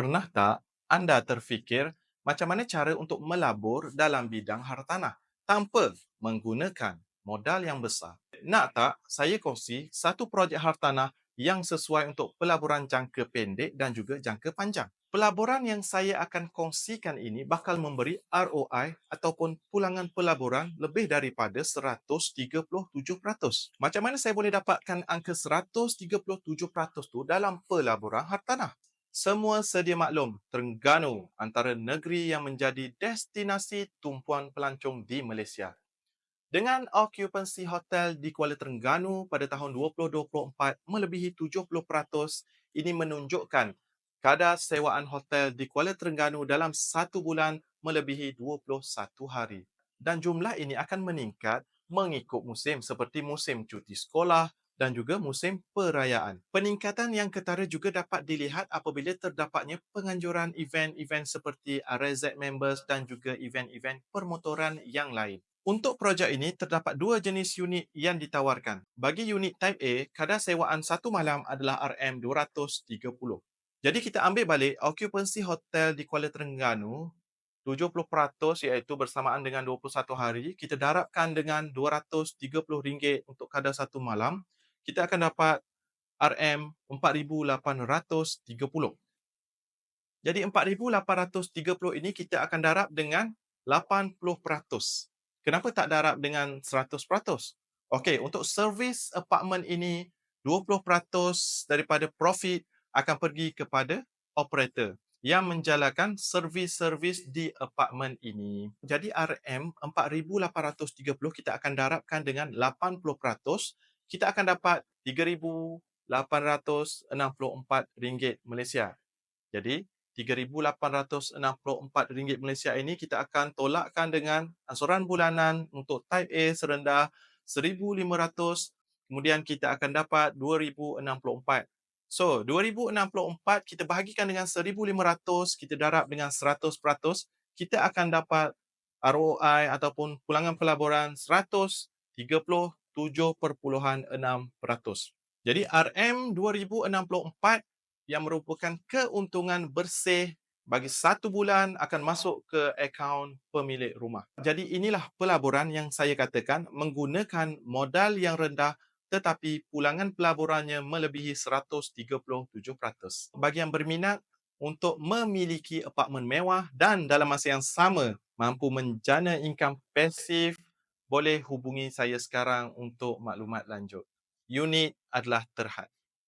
Pernah tak anda terfikir macam mana cara untuk melabur dalam bidang hartanah tanpa menggunakan modal yang besar? Nak tak saya kongsi satu projek hartanah yang sesuai untuk pelaburan jangka pendek dan juga jangka panjang. Pelaburan yang saya akan kongsikan ini bakal memberi ROI ataupun pulangan pelaburan lebih daripada 137%. Macam mana saya boleh dapatkan angka 137% tu dalam pelaburan hartanah? Semua sedia maklum, Terengganu antara negeri yang menjadi destinasi tumpuan pelancong di Malaysia. Dengan okupansi hotel di Kuala Terengganu pada tahun 2024 melebihi 70%, ini menunjukkan kadar sewaan hotel di Kuala Terengganu dalam satu bulan melebihi 21 hari. Dan jumlah ini akan meningkat mengikut musim seperti musim cuti sekolah, dan juga musim perayaan. Peningkatan yang ketara juga dapat dilihat apabila terdapatnya penganjuran event-event seperti RZ members dan juga event-event permotoran yang lain. Untuk projek ini, terdapat dua jenis unit yang ditawarkan. Bagi unit Type A, kadar sewaan satu malam adalah RM230. Jadi kita ambil balik okupansi hotel di Kuala Terengganu 70% iaitu bersamaan dengan 21 hari, kita darabkan dengan RM230 untuk kadar satu malam kita akan dapat RM4,830. Jadi 4,830 ini kita akan darab dengan 80%. Kenapa tak darab dengan 100%? Okey, untuk servis apartmen ini 20% daripada profit akan pergi kepada operator yang menjalankan servis-servis di apartmen ini. Jadi RM 4,830 kita akan darabkan dengan 80% kita akan dapat RM3,864 Malaysia. Jadi, RM3,864 Malaysia ini kita akan tolakkan dengan ansuran bulanan untuk type A serendah RM1,500. Kemudian kita akan dapat RM2,064. So, RM2,064 kita bahagikan dengan RM1,500, kita darab dengan 100%, kita akan dapat ROI ataupun pulangan pelaburan 130 7.6%. Jadi RM 2064 yang merupakan keuntungan bersih bagi satu bulan akan masuk ke akaun pemilik rumah. Jadi inilah pelaburan yang saya katakan menggunakan modal yang rendah tetapi pulangan pelaburannya melebihi 137%. Bagi yang berminat untuk memiliki apartmen mewah dan dalam masa yang sama mampu menjana income pasif boleh hubungi saya sekarang untuk maklumat lanjut. Unit adalah terhad.